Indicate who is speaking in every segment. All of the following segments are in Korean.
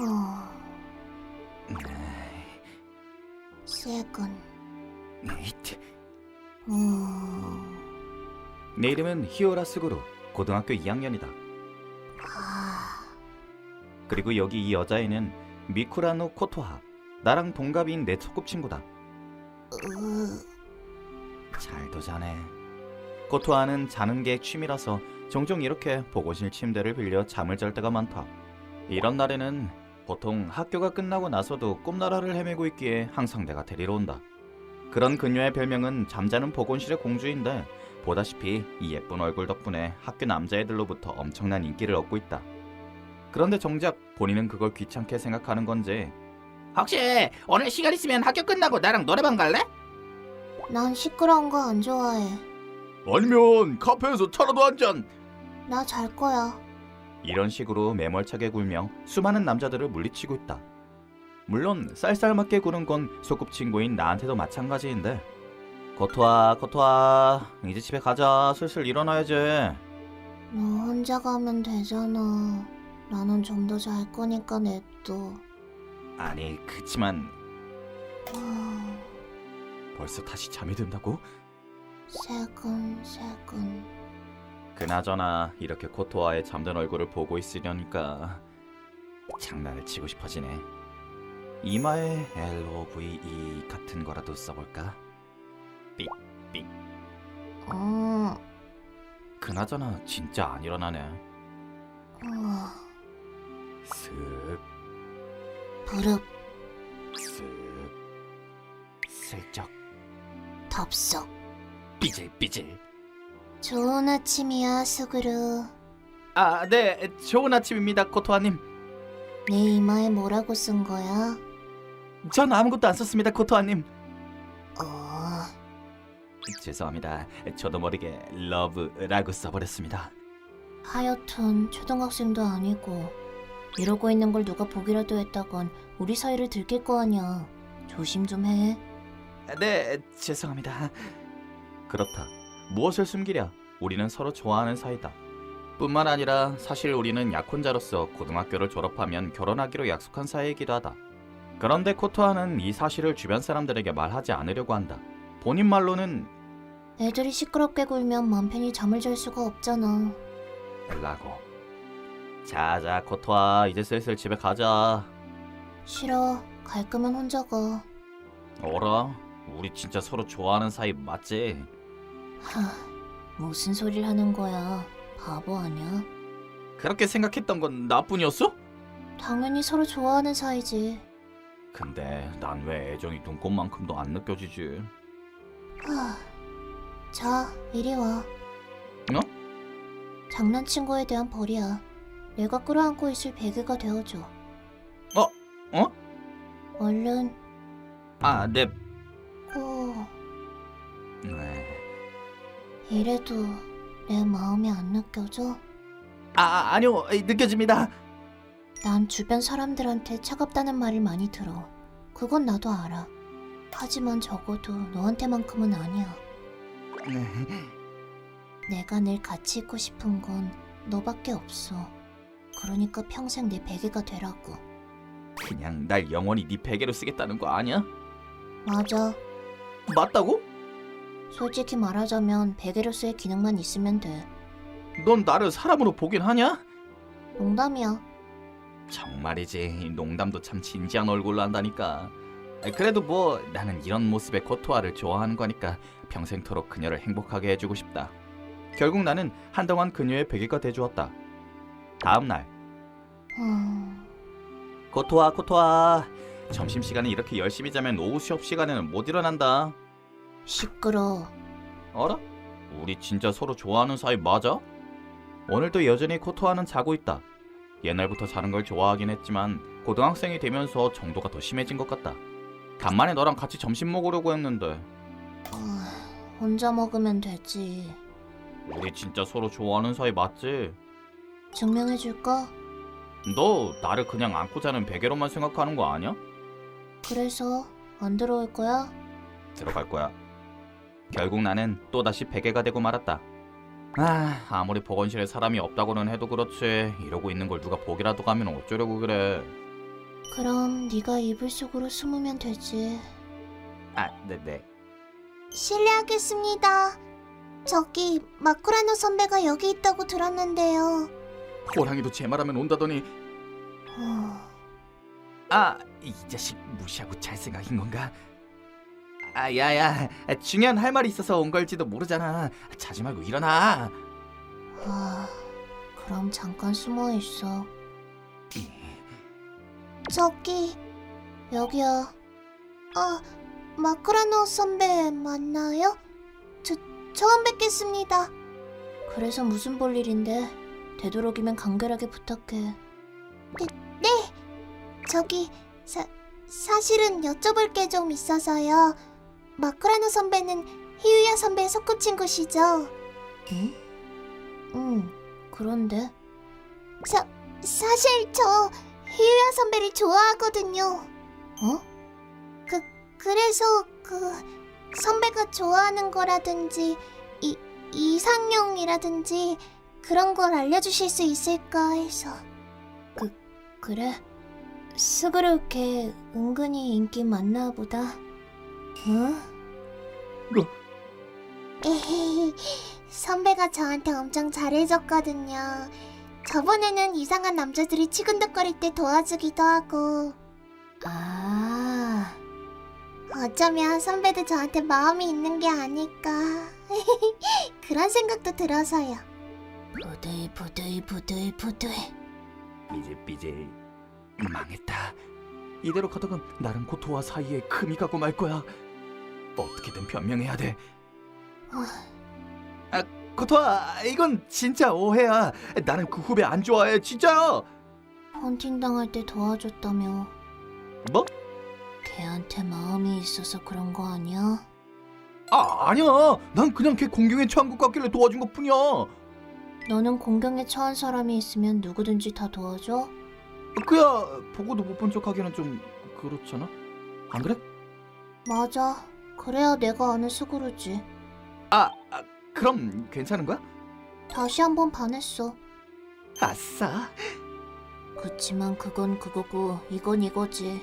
Speaker 1: 어, 세근.
Speaker 2: 이트.
Speaker 1: 음,
Speaker 2: 내 이름은 히오라 스구루. 고등학교 2학년이다.
Speaker 1: 아,
Speaker 2: 그리고 여기 이 여자애는 미쿠라노 코토하. 나랑 동갑인 내 소꿉친구다.
Speaker 1: 으,
Speaker 2: 잘도 자네. 코토하는 자는 게 취미라서 종종 이렇게 보고실 침대를 빌려 잠을 잘 때가 많다. 이런 날에는 보통 학교가 끝나고 나서도 꿈나라를 헤매고 있기에 항상 내가 데리러 온다. 그런 그녀의 별명은 잠자는 보건실의 공주인데 보다시피 이 예쁜 얼굴 덕분에 학교 남자애들로부터 엄청난 인기를 얻고 있다. 그런데 정작 본인은 그걸 귀찮게 생각하는 건지
Speaker 3: 혹시 오늘 시간 있으면 학교 끝나고 나랑 노래방 갈래?
Speaker 1: 난 시끄러운 거 안 좋아해.
Speaker 2: 아니면 카페에서 차라도 한 잔!
Speaker 1: 나 잘 거야.
Speaker 2: 이런 식으로 매몰차게 굴며 수많은 남자들을 물리치고 있다. 물론 쌀쌀맞게 구는 건 소꿉친구인 나한테도 마찬가지인데 코토아 코토아 이제 집에 가자 슬슬 일어나야지
Speaker 1: 너 혼자 가면 되잖아. 나는 좀 더 잘 거니까 냅둬.
Speaker 2: 아니 그치만
Speaker 1: 아,
Speaker 2: 벌써 다시 잠이 든다고?
Speaker 1: 세근.
Speaker 2: 그나저나 이렇게 코토아의 잠든 얼굴을 보고 있으려니까 장난을 치고 싶어지네. 이마에 L-O-V-E 같은 거라도 써볼까?
Speaker 1: 음,
Speaker 2: 그나저나 진짜 안 일어나네.
Speaker 1: 우와,
Speaker 2: 슥.
Speaker 1: 부릅,
Speaker 2: 쓱 슬쩍.
Speaker 1: 덥석.
Speaker 2: 삐질삐질
Speaker 1: 좋은 아침이야, 스그루.
Speaker 2: 아 네 좋은 아침입니다 코토아님
Speaker 1: 내 이마에 뭐라고 쓴 거야?
Speaker 2: 전 아무것도 안 썼습니다 코토아님
Speaker 1: 어,
Speaker 2: 죄송합니다 저도 모르게 러브라고 써버렸습니다
Speaker 1: 하여튼 초등학생도 아니고 이러고 있는 걸 누가 보기라도 했다간 우리 사이를 들킬 거 아니야. 조심 좀 해.
Speaker 2: 네 죄송합니다 그렇다 무엇을 숨기랴 우리는 서로 좋아하는 사이다 뿐만 아니라 사실 우리는 약혼자로서 고등학교를 졸업하면 결혼하기로 약속한 사이이기도 하다 그런데 코토아는 이 사실을 주변 사람들에게 말하지 않으려고 한다 본인 말로는
Speaker 1: 애들이 시끄럽게 굴면 맘 편히 잠을 잘 수가 없잖아.
Speaker 2: 라고 자자 코토아 이제 슬슬 집에 가자
Speaker 1: 싫어. 갈 거면 혼자 가.
Speaker 2: 어라 우리 진짜 서로 좋아하는 사이 맞지?
Speaker 1: 하, 무슨 소리를 하는 거야. 바보 아니야?
Speaker 2: 그렇게 생각했던 건 나뿐이었어?
Speaker 1: 당연히 서로 좋아하는 사이지.
Speaker 2: 근데 난 왜 애정이 눈꽃만큼도 안 느껴지지?
Speaker 1: 하, 자, 이리 와.
Speaker 2: 어?
Speaker 1: 장난친 거에 대한 벌이야. 내가 끌어안고 있을 베개가 되어줘.
Speaker 2: 어? 어?
Speaker 1: 얼른.
Speaker 2: 아, 네.
Speaker 1: 고.
Speaker 2: 네.
Speaker 1: 이래도 내 마음이 안 느껴져?
Speaker 2: 아, 아니요. 느껴집니다.
Speaker 1: 난 주변 사람들한테 차갑다는 말을 많이 들어. 그건 나도 알아. 하지만 적어도 너한테만큼은 아니야.
Speaker 2: 네.
Speaker 1: 내가 늘 같이 있고 싶은 건 너밖에 없어. 그러니까 평생 내 베개가 되라고.
Speaker 2: 그냥 날 영원히 네 베개로 쓰겠다는 거 아니야?
Speaker 1: 맞아.
Speaker 2: 맞다고?
Speaker 1: 솔직히 말하자면 베개로서의 기능만 있으면 돼.
Speaker 2: 넌 나를 사람으로 보긴 하냐?
Speaker 1: 농담이야.
Speaker 2: 정말이지. 농담도 참 진지한 얼굴로 한다니까. 아, 그래도 뭐 나는 이런 모습의 코토아를 좋아하는 거니까 평생토록 그녀를 행복하게 해주고 싶다. 결국 나는 한동안 그녀의 베개가 돼주었다. 다음 날
Speaker 1: 음,
Speaker 2: 코토아 코토아 점심시간에 이렇게 열심히 자면 오후 수업 시간에는 못 일어난다
Speaker 1: 시끄러.
Speaker 2: 어라? 우리 진짜 서로 좋아하는 사이 맞아? 오늘도 여전히 코토아는 자고 있다 옛날부터 자는 걸 좋아하긴 했지만 고등학생이 되면서 정도가 더 심해진 것 같다 간만에 너랑 같이 점심 먹으려고 했는데
Speaker 1: 어, 혼자 먹으면 되지.
Speaker 2: 우리 진짜 서로 좋아하는 사이 맞지?
Speaker 1: 증명해줄까?
Speaker 2: 너 나를 그냥 안고 자는 베개로만 생각하는 거 아니야?
Speaker 1: 그래서 안 들어올 거야?
Speaker 2: 들어갈 거야. 결국 나는 또다시 베개가 되고 말았다. 아, 아무리 보건실에 사람이 없다고는 해도 그렇지 이러고 있는 걸 누가 보기라도 가면 어쩌려고 그래.
Speaker 1: 그럼 네가 이불 속으로 숨으면 되지.
Speaker 2: 아, 네네.
Speaker 1: 실례하겠습니다. 저기 마쿠라노 선배가 여기 있다고 들었는데요.
Speaker 3: 호랑이도 제 말하면 온다더니
Speaker 1: 어,
Speaker 3: 아 이 자식 무시하고 잘 생각인 건가? 아 야야 중요한 할 말이 있어서 온 걸지도 모르잖아 자지 말고 일어나
Speaker 1: 아, 그럼 잠깐 숨어 있어. 저기 여기요. 아, 마쿠라노 선배 맞나요? 저 처음 뵙겠습니다. 그래서 무슨 볼 일인데? 되도록이면 간결하게 부탁해. 네, 네. 저기 사 사실은 여쭤볼 게 좀 있어서요. 마쿠라노 선배는 히유야 선배의 소꿉친구시죠? 응? 응. 그런데 사 사실 저 희유야 선배를 좋아하거든요. 어? 그 그래서 그 선배가 좋아하는 거라든지 이 이상형이라든지 그런 걸 알려주실 수 있을까 해서. 그 그래? 스그루 걔 은근히 인기 많나 보다. 응?
Speaker 3: 뭐?
Speaker 1: 에헤이, 선배가 저한테 엄청 잘해줬거든요. 저번에는 이상한 남자들이 치근덕거릴 때 도와주기도 하고. 아. 어쩌면 선배도 저한테 마음이 있는 게 아닐까. 그런 생각도 들어서요. 부들 부들 부들 부들.
Speaker 3: 삐질삐질 망했다 이대로 가다간 나랑 고토와 사이에 금이 가고 말 거야 어떻게든 변명해야 돼 아, 고토아 이건 진짜 오해야 나는 그 후배 안 좋아해 진짜야
Speaker 1: 헌팅 당할 때 도와줬다며.
Speaker 3: 뭐?
Speaker 1: 걔한테 마음이 있어서 그런 거 아니야?
Speaker 3: 아 아니야 난 그냥 걔 공경에 처한 것 같길래 도와준 것 뿐이야
Speaker 1: 너는 공경에 처한 사람이 있으면 누구든지 다 도와줘?
Speaker 3: 그야 보고도 못 본 척하기는 좀 그렇잖아 안 그래?
Speaker 1: 맞아. 그래야 내가 아는 수그루지.
Speaker 3: 아, 아 그럼 괜찮은 거야?
Speaker 1: 다시 한번 반했어.
Speaker 3: 아싸
Speaker 1: 그치만 그건 그거고 이건 이거지.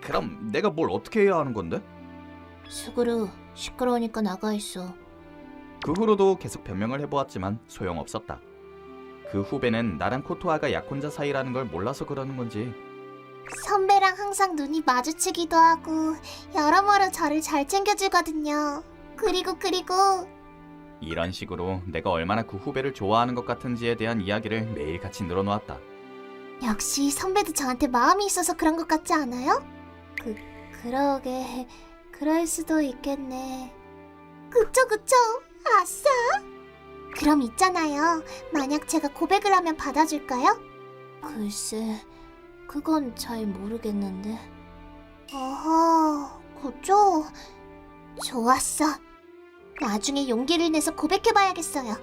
Speaker 3: 그럼 내가 뭘 어떻게 해야 하는 건데?
Speaker 1: 수그루 시끄러우니까 나가 있어.
Speaker 2: 그 후로도 계속 변명을 해보았지만 소용없었다. 그 후배는 나랑 코토아가 약혼자 사이라는 걸 몰라서 그러는 건지
Speaker 1: 선배랑 항상 눈이 마주치기도 하고 여러모로 저를 잘 챙겨주거든요. 그리고 그리고
Speaker 2: 이런 식으로 내가 얼마나 그 후배를 좋아하는 것 같은지에 대한 이야기를 매일 같이 늘어놓았다.
Speaker 1: 역시 선배도 저한테 마음이 있어서 그런 것 같지 않아요? 그 그러게 그럴 수도 있겠네. 그쵸 그쵸 아싸. 그럼 있잖아요. 만약 제가 고백을 하면 받아줄까요? 글쎄 그건 잘 모르겠는데. 어허 그죠? 좋았어. 나중에 용기를 내서 고백해봐야겠어요.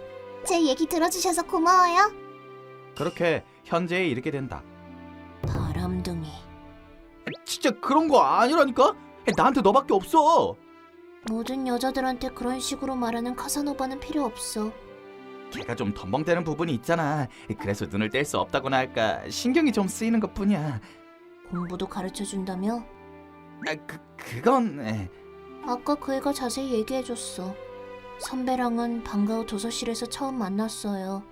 Speaker 1: 제 얘기 들어주셔서 고마워요.
Speaker 2: 그렇게 현재에 이르게 된다.
Speaker 1: 바람둥이.
Speaker 3: 진짜 그런 거 아니라니까? 나한테 너밖에 없어.
Speaker 1: 모든 여자들한테 그런 식으로 말하는 카사노바는 필요 없어.
Speaker 2: 걔가 좀 덤벙대는 부분이 있잖아. 그래서 눈을 뗄 수 없다고나 할까 신경이 좀 쓰이는 것뿐이야.
Speaker 1: 공부도 가르쳐 준다며?
Speaker 2: 아, 그 그건 에,
Speaker 1: 아까 그 애가 자세히 얘기해줬어. 선배랑은 방과 후 도서실에서 처음 만났어요.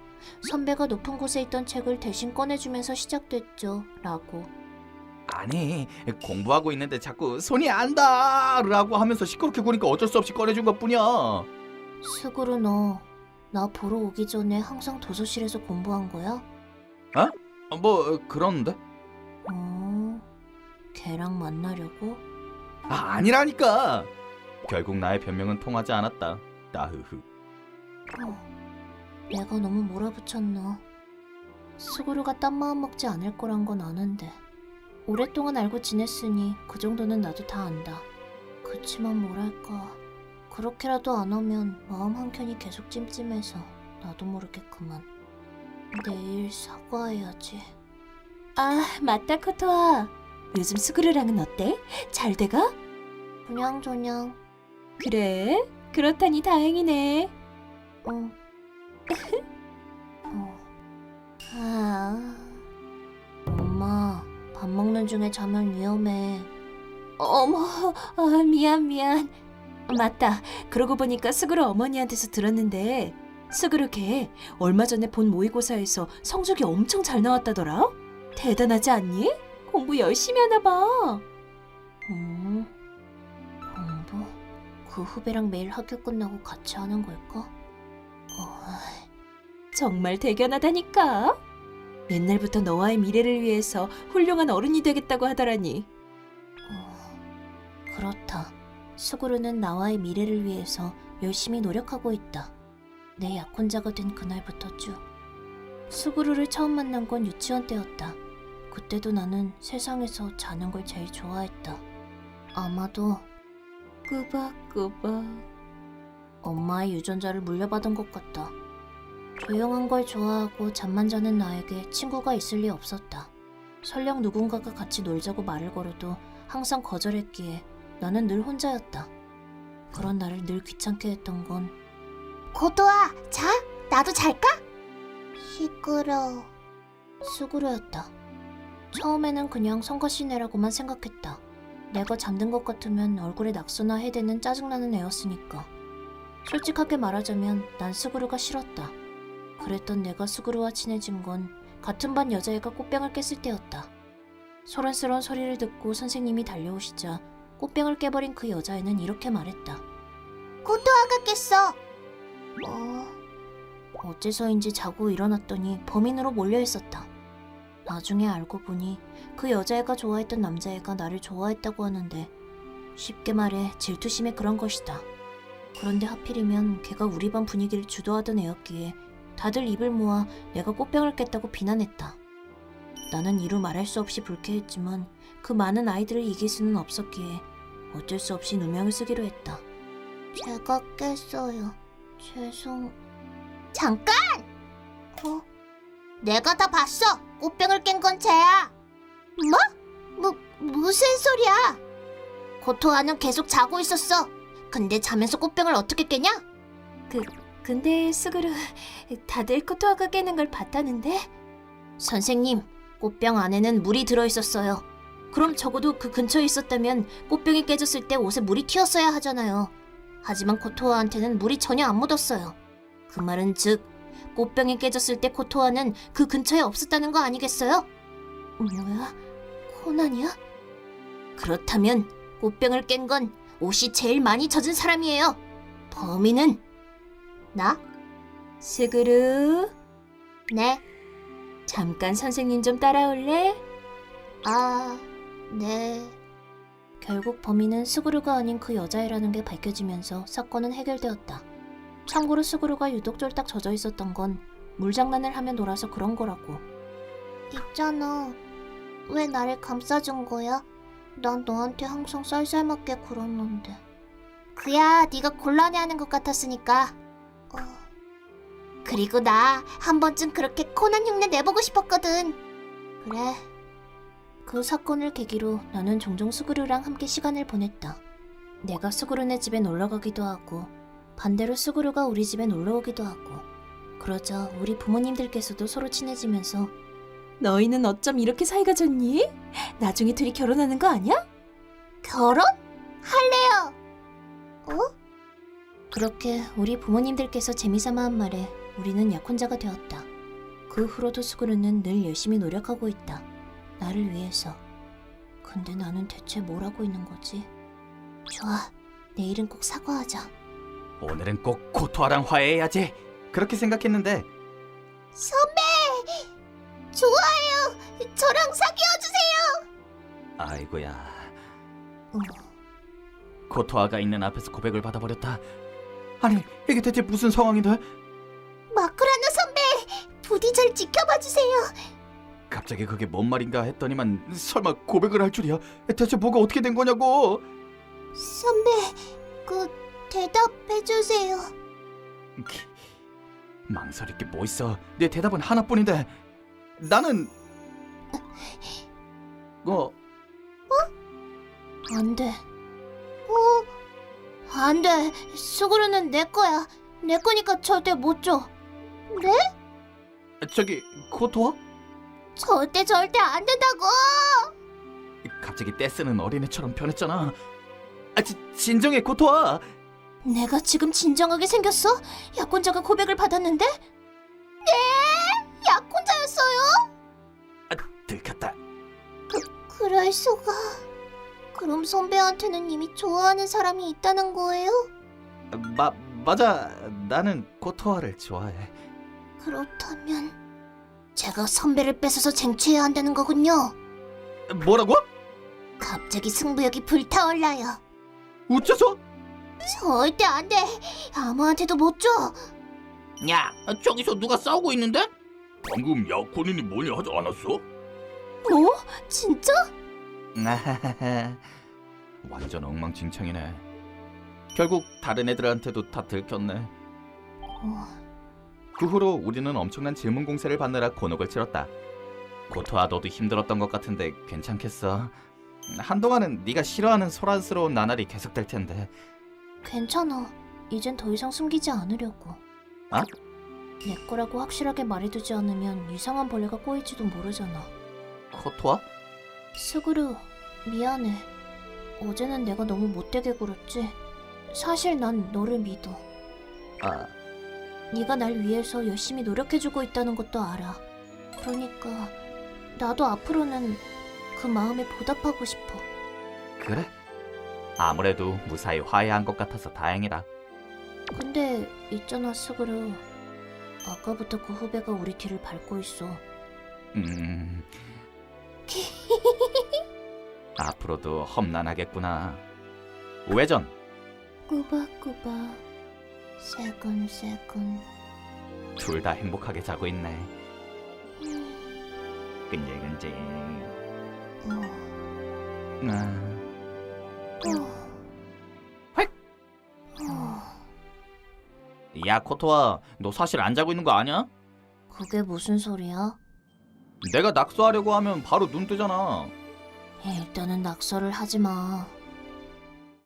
Speaker 1: 선배가 높은 곳에 있던 책을 대신 꺼내주면서 시작됐죠. 라고.
Speaker 3: 아니 공부하고 있는데 자꾸 손이 안다라고 하면서 시끄럽게 구니까 어쩔 수 없이 꺼내준 것뿐이야.
Speaker 1: 스그루 너, 나 보러 오기 전에 항상 도서실에서 공부한 거야?
Speaker 3: 어, 뭐 그런데?
Speaker 1: 어, 걔랑 만나려고?
Speaker 3: 아, 아니라니까.
Speaker 2: 결국 나의 변명은 통하지 않았다. 따흐흐.
Speaker 1: 어, 내가 너무 몰아붙였나. 스구루가 딴 마음 먹지 않을 거란 건 아는데 오랫동안 알고 지냈으니 그 정도는 나도 다 안다. 그치만 뭐랄까 그렇게라도 안 하면 마음 한켠이 계속 찜찜해서 나도 모르게 그만. 내일 사과해야지.
Speaker 4: 아, 맞다, 코토아. 요즘 수그루랑은 어때? 잘 돼가?
Speaker 1: 그냥저냥
Speaker 4: 그래? 그렇다니 다행이네.
Speaker 1: 응. 어. 아. 엄마, 밥 먹는 중에 자면 위험해.
Speaker 4: 어머, 아, 미안 미안. 맞다. 그러고 보니까 스그루 어머니한테서 들었는데 스그루 걔 얼마 전에 본 모의고사에서 성적이 엄청 잘 나왔다더라. 대단하지 않니? 공부 열심히 하나 봐.
Speaker 1: 음, 공부? 그 후배랑 매일 학교 끝나고 같이 하는 걸까? 어,
Speaker 4: 정말 대견하다니까. 옛날부터 너와의 미래를 위해서 훌륭한 어른이 되겠다고 하더라니.
Speaker 1: 어, 그렇다. 수구루는 나와의 미래를 위해서 열심히 노력하고 있다. 내 약혼자가 된 그날부터 쭉. 수구루를 처음 만난 건 유치원 때였다. 그때도 나는 세상에서 자는 걸 제일 좋아했다. 아마도
Speaker 4: 꾸벅꾸벅.
Speaker 1: 엄마의 유전자를 물려받은 것 같다. 조용한 걸 좋아하고 잠만 자는 나에게 친구가 있을 리 없었다. 설령 누군가가 같이 놀자고 말을 걸어도 항상 거절했기에 나는 늘 혼자였다. 그런 나를 늘 귀찮게 했던 건 고도아, 자, 나도 잘까? 시끄러. 수그러였다. 처음에는 그냥 성가시네라고만 생각했다. 내가 잠든 것 같으면 얼굴에 낙서나 해대는 짜증나는 애였으니까. 솔직하게 말하자면 난 수그루가 싫었다. 그랬던 내가 수그루와 친해진 건 같은 반 여자애가 꽃병을 깼을 때였다. 소란스러운 소리를 듣고 선생님이 달려오시자 꽃병을 깨버린 그 여자애는 이렇게 말했다. 고토아가 깼어. 어... 어째서인지 자고 일어났더니 범인으로 몰려 있었다. 나중에 알고 보니 그 여자애가 좋아했던 남자애가 나를 좋아했다고 하는데 쉽게 말해 질투심에 그런 것이다. 그런데 하필이면 걔가 우리 반 분위기를 주도하던 애였기에 다들 입을 모아 내가 꽃병을 깼다고 비난했다. 나는 이루 말할 수 없이 불쾌했지만 그 많은 아이들을 이길 수는 없었기에 어쩔 수 없이 누명을 쓰기로 했다. 제가 깼어요. 죄송. 잠깐! 어? 내가 다 봤어. 꽃병을 깬 건 쟤야. 뭐? 뭐 무슨 소리야? 고토아는 계속 자고 있었어. 근데 자면서 꽃병을 어떻게 깨냐?
Speaker 4: 근데 스그루 다들 코토아가 깨는 걸 봤다는데?
Speaker 1: 선생님, 꽃병 안에는 물이 들어 있었어요. 그럼 적어도 그 근처에 있었다면 꽃병이 깨졌을 때 옷에 물이 튀었어야 하잖아요. 하지만 코토아한테는 물이 전혀 안 묻었어요. 그 말은 즉, 꽃병이 깨졌을 때 코토아는 그 근처에 없었다는 거 아니겠어요? 뭐야? 코난이야? 그렇다면 꽃병을 깬 건 옷이 제일 많이 젖은 사람이에요. 범인은 나?
Speaker 4: 스그루
Speaker 1: 네.
Speaker 4: 잠깐 선생님 좀 따라올래?
Speaker 1: 아, 네. 결국 범인은 스구루가 아닌 그 여자애라는 게 밝혀지면서 사건은 해결되었다. 참고로 스구루가 유독 쫄딱 젖어 있었던 건 물장난을 하며 놀아서 그런 거라고. 있잖아. 왜 나를 감싸준 거야? 난 너한테 항상 쌀쌀맞게 굴었는데. 그야 네가 곤란해하는 것 같았으니까. 어. 그리고 나 한 번쯤 그렇게 코난 흉내 내보고 싶었거든. 그래. 그 사건을 계기로 나는 종종 수구루랑 함께 시간을 보냈다. 내가 수구루네 집에 놀러 가기도 하고 반대로 수구루가 우리 집에 놀러 오기도 하고 그러자 우리 부모님들께서도 서로 친해지면서
Speaker 4: 너희는 어쩜 이렇게 사이가 좋니? 나중에 둘이 결혼하는 거 아니야?
Speaker 1: 결혼? 할래요. 어? 그렇게 우리 부모님들께서 재미삼아 한 말에 우리는 약혼자가 되었다. 그 후로도 수구루는 늘 열심히 노력하고 있다. 나를 위해서. 근데 나는 대체 뭘 하고 있는 거지? 좋아. 내일은 꼭 사과하자.
Speaker 3: 오늘은 꼭 코토아랑 화해해야지. 그렇게 생각했는데
Speaker 1: 선배! 좋아요. 저랑 사귀어주세요.
Speaker 3: 아이고야.
Speaker 1: 어,
Speaker 3: 코토아가 있는 앞에서 고백을 받아버렸다. 아니 이게 대체 무슨 상황인데?
Speaker 1: 부디 절 지켜봐 주세요.
Speaker 3: 갑자기 그게 뭔 말인가 했더니만 설마 고백을 할 줄이야? 대체 뭐가 어떻게 된 거냐고?
Speaker 1: 선배, 그 대답해 주세요.
Speaker 3: 망설일 게 뭐 있어? 내 대답은 하나뿐인데 나는 어
Speaker 1: 안 돼. 어? 안 돼. 수구루는 내 거야. 내 거니까 절대 못 줘. 네?
Speaker 3: 저기 코토아?
Speaker 1: 절대 절대 안 된다고!
Speaker 2: 갑자기 떼쓰는 어린애처럼 변했잖아. 아, 지, 진정해 고토아.
Speaker 1: 내가 지금 진정하게 생겼어? 약혼자가 고백을 받았는데? 네! 약혼자였어요?
Speaker 2: 아, 들켰다.
Speaker 1: 그럴 수가. 그럼 선배한테는 이미 좋아하는 사람이 있다는 거예요?
Speaker 2: 마 맞아. 나는 고토아를 좋아해.
Speaker 1: 그렇다면 제가 선배를 뺏어서 쟁취해야 한다는 거군요.
Speaker 2: 뭐라고?
Speaker 1: 갑자기 승부욕이 불타올라요.
Speaker 2: 어째서?
Speaker 1: 절대 안 돼. 아무한테도 못 줘.
Speaker 5: 야, 저기서 누가 싸우고 있는데?
Speaker 6: 방금 약혼인이 뭐냐 하지 않았어?
Speaker 1: 뭐? 진짜?
Speaker 2: 완전 엉망진창이네. 결국 다른 애들한테도 다 들켰네.
Speaker 1: 어,
Speaker 2: 그 후로 우리는 엄청난 질문 공세를 받느라 곤혹을 치렀다. 고토아 너도 힘들었던 것 같은데 괜찮겠어? 한동안은 네가 싫어하는 소란스러운 나날이 계속될 텐데.
Speaker 1: 괜찮아. 이젠 더 이상 숨기지 않으려고.
Speaker 2: 아?
Speaker 1: 내 거라고 확실하게 말해두지 않으면 이상한 벌레가 꼬일지도 모르잖아.
Speaker 2: 코토아?
Speaker 1: 스그루, 미안해. 어제는 내가 너무 못되게 굴었지. 사실 난 너를 믿어.
Speaker 2: 아,
Speaker 1: 네가 날 위해서 열심히 노력해주고 있다는 것도 알아. 그러니까 나도 앞으로는 그 마음에 보답하고 싶어.
Speaker 2: 그래? 아무래도 무사히 화해한 것 같아서 다행이다.
Speaker 1: 근데 있잖아 스그루. 아까부터 그 후배가 우리 뒤를 밟고 있어.
Speaker 2: 음. 앞으로도 험난하겠구나. 우회전.
Speaker 1: 꾸박꾸박 세근세근
Speaker 2: 둘 다 행복하게 자고 있네.
Speaker 1: 음,
Speaker 2: 끈질끈질.
Speaker 1: 어,
Speaker 2: 아.
Speaker 1: 어.
Speaker 2: 야 코토아, 너 사실 안 자고 있는 거 아니야?
Speaker 1: 그게 무슨 소리야?
Speaker 2: 내가 낙서하려고 하면 바로 눈 뜨잖아.
Speaker 1: 일단은 낙서를 하지 마.